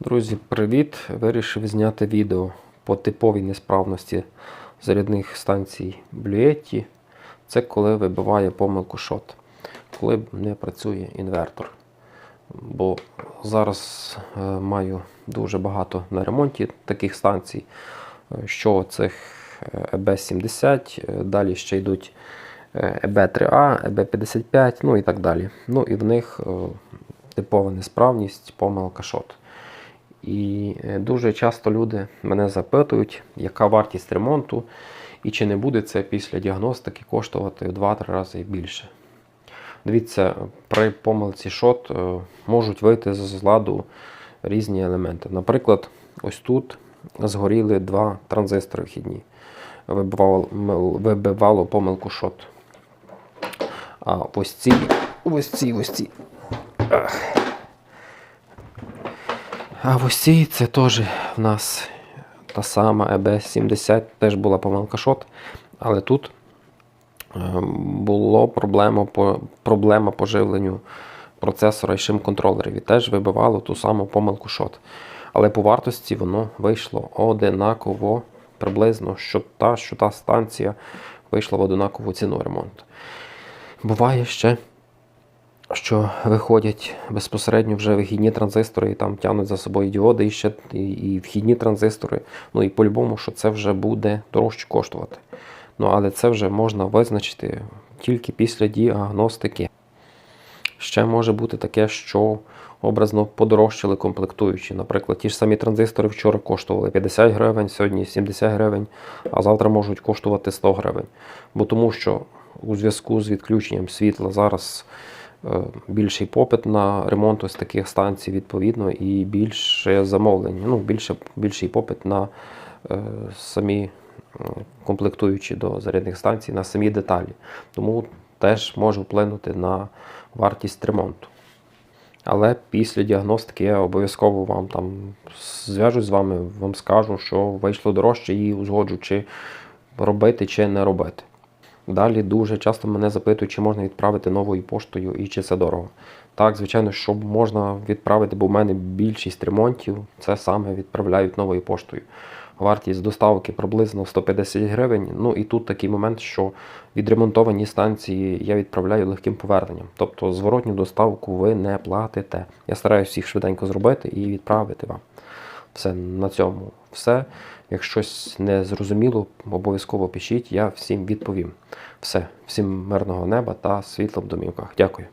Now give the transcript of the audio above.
Друзі, привіт! Вирішив зняти відео по типовій несправності зарядних станцій Блюєтті. Це коли вибиває помилку шот, коли не працює інвертор. Бо зараз е, маю дуже багато на ремонті таких станцій, е, що цих ЕБ-70, е, далі ще йдуть е, ЕБ-3А, ЕБ-55, ну і так далі. Ну і в них типова несправність, помилка шот. І е, дуже часто люди мене запитують, яка вартість ремонту, і чи не буде це після діагностики коштувати в 2-3 рази більше. Дивіться, при помилці шот е, можуть вийти з ладу різні елементи. Наприклад, ось тут згоріли два транзистори вхідні. Вибивало, вибивало помилку шот. А ось ці, ось ці, ось ці. А ось ці це теж в нас та сама EB70, теж була помилка шот, але тут е, було проблема по, проблема по процесора і шим-контролерів і теж вибивало ту саму помилку шот. Але по вартості воно вийшло одинаково приблизно, що та, що та станція вийшла в одинакову ціну ремонту. Буває ще що виходять безпосередньо вже вихідні транзистори і там тягнуть за собою діоди і ще і, і вхідні транзистори. Ну і по-любому, що це вже буде дорожче коштувати. Ну але це вже можна визначити тільки після діагностики. Ще може бути таке, що образно подорожчали комплектуючі. Наприклад, ті ж самі транзистори вчора коштували 50 гривень, сьогодні 70 гривень, а завтра можуть коштувати 100 гривень. Бо тому що у зв'язку з відключенням світла зараз більший попит на ремонт ось таких станцій, відповідно, і більше замовлень, ну, більше, більший попит на е, самі е, комплектуючі до зарядних станцій, на самі деталі. Тому теж може вплинути на вартість ремонту. Але після діагностики я обов'язково вам там зв'яжусь з вами, вам скажу, що вийшло дорожче і узгоджу, чи робити, чи не робити. Далі дуже часто мене запитують, чи можна відправити новою поштою і чи це дорого. Так, звичайно, що можна відправити, бо в мене більшість ремонтів це саме відправляють новою поштою. Вартість доставки приблизно 150 гривень. Ну і тут такий момент, що відремонтовані станції я відправляю легким поверненням. Тобто зворотню доставку ви не платите. Я стараюся їх швиденько зробити і відправити вам. Все на цьому все. Як щось не зрозуміло, обов'язково пишіть, я всім відповім. Все, всім мирного неба та світла в домівках. Дякую.